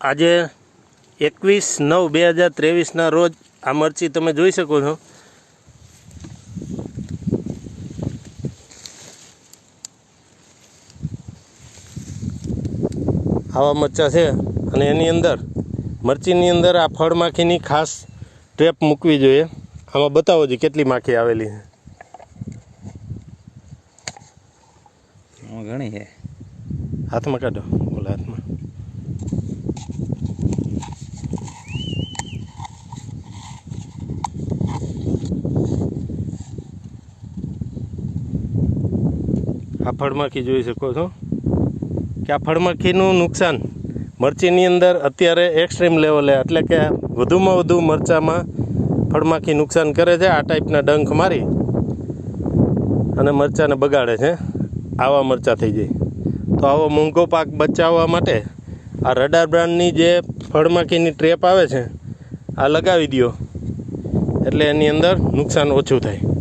આજે એકવીસ નવ બે હજાર ત્રેવીસના રોજ આ મરચી તમે જોઈ શકો છો. આવા મરચાં છે અને એની અંદર મરચીની અંદર આ ફળ માખીની ખાસ ટ્રેપ મૂકવી જોઈએ. આમાં બતાવો જોઈએ કેટલી માખી આવેલી છે. ઘણી છે. હાથમાં કાઢો બોલા હાથમાં. આ ફળમાખી જોઈ શકો છો. કે આ ફળમાખીનું નુકસાન મરચીની અંદર અત્યારે એક્સ્ટ્રીમ લેવલે એટલે કે વધુમાં વધુ મરચામાં ફળમાખી નુકસાન કરે છે, આ ટાઈપના ડંખ મારી અને મરચાને બગાડે છે. આવા મરચાં થઈ જાય. તો આવો મોંઘો પાક બચાવવા માટે આ રડાર બ્રાન્ડની જે ફળમાખીની ટ્રેપ આવે છે, આ લગાવી દો એટલે એની અંદર નુકસાન ઓછું થાય.